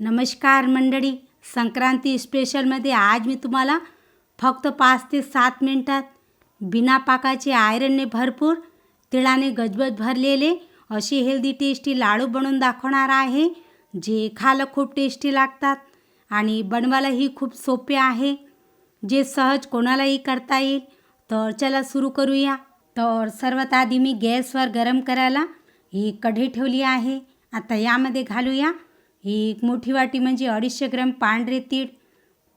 नमस्कार मंडळी. संक्रांती स्पेशलमध्ये आज मी तुम्हाला फक्त पाच ते सात मिनटात बिना पाकाचे आयरनने भरपूर तिळाने गजबज भरलेले असे हेल्दी टेस्टी लाडू बनवून दाखवणार आहे जे खायला खूप टेस्टी लागतात आणि बनवायलाही खूप सोपे आहे. जे सहज कोणालाही करता येईल तर चला सुरू करूया. तर सर्वात आधी मी गॅसवर गरम करायला ही कढी ठेवली आहे. आता यामध्ये घालूया ही एक मोठी वाटी म्हणजे अडीचशे ग्रॅम पांढरे तीळ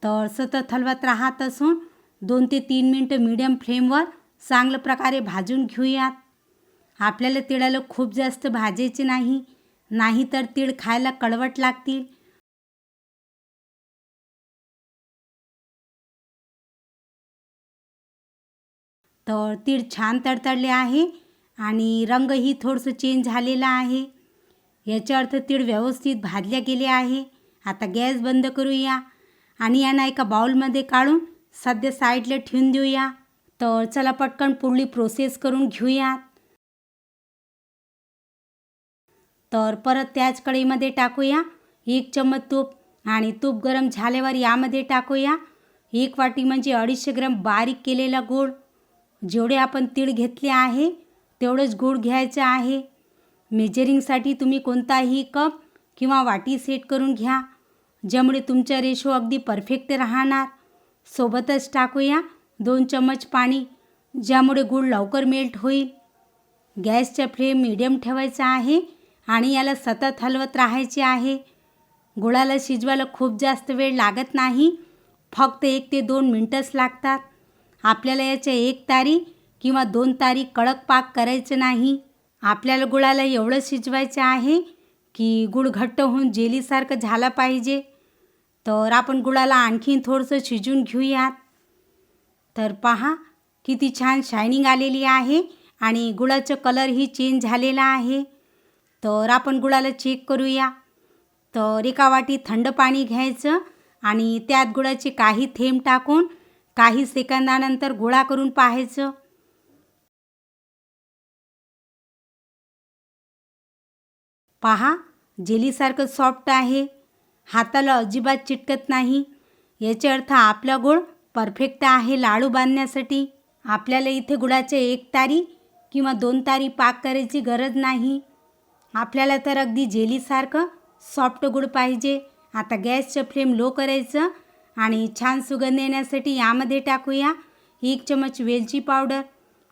तर सतत हलवत राहत असून दोन ते तीन मिनटं मीडियम फ्लेमवर चांगल्या प्रकारे भाजून घेऊयात. आपल्याला तिळाला खूप जास्त भाजायचे नाही नाही तर तीळ खायला कडवट लागतील. तर तीळ छान तडतडले आहे आणि रंगही थोडंसं चेंज झालेला आहे. याचा अर्थ तीळ व्यवस्थित भाजल्या गेले आहे. आता गॅस बंद करूया आणि यांना एका बाउलमध्ये काढून सध्या साईडला ठेवून देऊया. तर चला पटकन पुढली प्रोसेस करून घेऊयात. तर परत त्याच कढईमध्ये टाकूया. एक चम्मच तूप आणि तूप गरम झाल्यावर यामध्ये टाकूया. एक वाटी म्हणजे अडीचशे ग्रॅम बारीक केलेला गूळ. जेवढे आपण तीळ घेतले आहे तेवढंच गूळ घ्यायचं आहे. मेजरिंगसाठी तुम्ही कोणताही कप किंवा वाटी सेट करून घ्या ज्यामुळे तुमचा रेशो अगदी परफेक्ट राहणार. सोबतच टाकूया दोन चम्मच पाणी ज्यामुळे गूळ लवकर मेल्ट होईल. गॅसचा फ्लेम मिडियम ठेवायचा आहे आणि याला सतत हलवत राहायचे आहे. गुळाला शिजवायला खूप जास्त वेळ लागत नाही फक्त एक ते दोन मिनटंच लागतात. आपल्याला याच्या एक तारी किंवा दोन तारी कडक पाक करायचं नाही. आपल्याला गुळाला एवढं शिजवायचं आहे की गुळ घट्ट होऊन जेलीसारखं झाला पाहिजे. तर आपण गुळाला आणखीन थोडंसं शिजून घेऊयात. तर पहा किती छान शायनिंग आलेली आहे आणि गुळाचं कलरही चेंज झालेला आहे. तर आपण गुळाला चेक करूया. तर एका वाटी थंड पाणी घ्यायचं आणि त्यात गुळाचे काही थेंब टाकून काही सेकंदानंतर गोळा करून पाहायचं. पहा जेलीसारखं सॉफ्ट आहे. हाताला अजिबात चिटकत नाही. याचे अर्थ आपला गुळ परफेक्ट आहे लाडू बांधण्यासाठी. आपल्याला इथे गुळाचे एक तारी किंवा दोन तारी पाक करायची गरज नाही. आपल्याला तर अगदी जेलीसारखं सॉफ्ट गुळ पाहिजे. आता गॅसचं फ्लेम लो करायचं आणि छान सुगंध येण्यासाठी यामध्ये टाकूया एक चमच वेलची पावडर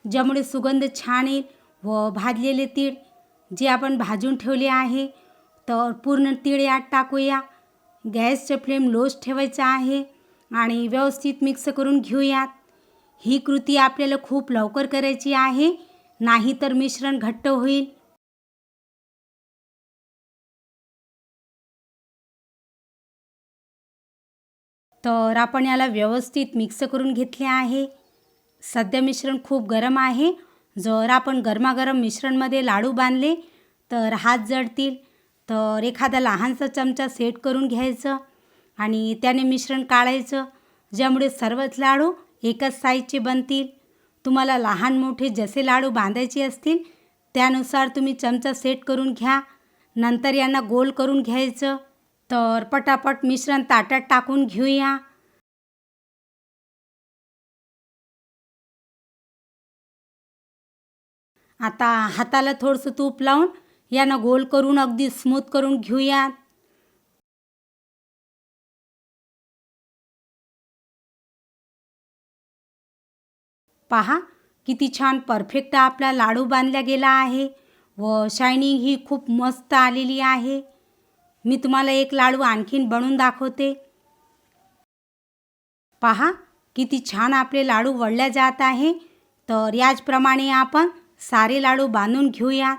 ज्यामुळे सुगंध छान येईल व भाजलेले तीळ जे आपण भाजून ठेवले आहे तर पूर्ण तीळ यात टाकूया. गॅसचं फ्लेम लोच ठेवायचा आहे आणि व्यवस्थित मिक्स करून घेऊयात. ही कृती आपल्याला खूप लवकर करायची आहे नाही तर मिश्रण घट्ट होईल. तर आपण याला व्यवस्थित मिक्स करून घेतले आहे. सध्या मिश्रण खूप गरम आहे जर आपण गरमागरम मिश्रणमध्ये लाडू बांधले तर हात जळतील तर एखादा लहानसा चमचा सेट करून घ्यायचं आणि त्याने मिश्रण काढायचं ज्यामुळे सर्वच लाडू एकाच साईजचे बनतील. तुम्हाला लहान मोठे जसे लाडू बांधायचे असतील त्यानुसार तुम्ही चमचा सेट करून घ्या. नंतर यांना गोल करून घ्यायचं. तर पटापट मिश्रण ताटात टाकून घेऊया. आता हाताला थोडंसं तूप लावून यानं गोल करून अगदी स्मूथ करून घेऊयात. पहा किती छान परफेक्ट आपला लाडू बांधला गेला आहे व शायनिंग ही खूप मस्त आलेली आहे. मी तुम्हाला एक लाडू आणखीन बनवून दाखवते. पहा किती छान आपले लाडू वळल्या जात आहे. तर याचप्रमाणे आपण सारे लाडू बांधून घेऊया.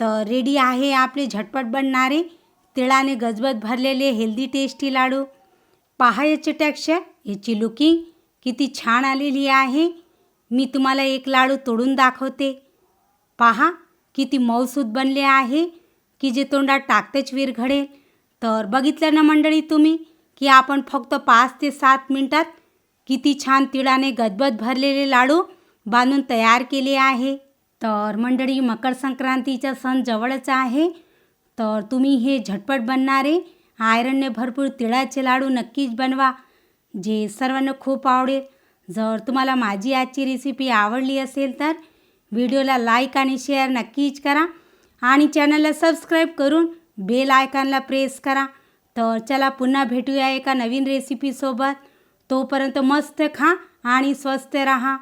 तर रेडी आहे आपले झटपट बनणारे तिळाने गजबज भरलेले हेल्दी टेस्टी लाडू. पहा याचे टेक्स्चर याची लुकिंग किती छान आलेली आहे. मी तुम्हाला एक लाडू तोडून दाखवते. पहा किती मऊसूद बनले आहे की जे तोंडात टाकतेच विरघडेल तर बघितलं ना मंडळी तुम्ही की आपण फक्त पाच ते सात मिनटात किती छान तिळाने गजबज भरलेले लाडू बांधून तयार केले आहे. तर मंडळी मकर संक्रांतीचा सण जवळच आहे. तर तुम्ही हे झटपट बनणारे आयरनने भरपूर तिळाचे लाडू नक्कीच बनवा जे सर्वांना खूप आवडेल. जर तुम्हाला माझी आजची रेसिपी आवडली असेल तर व्हिडिओला लाईक आणि शेअर नक्कीच करा आणि चॅनलला सबस्क्राईब करून बेल आयकॉनला प्रेस करा. तर चला पुन्हा भेटूया एका नवीन रेसिपीसोबत तोपर्यंत मस्त खा आणि स्वस्त रहा.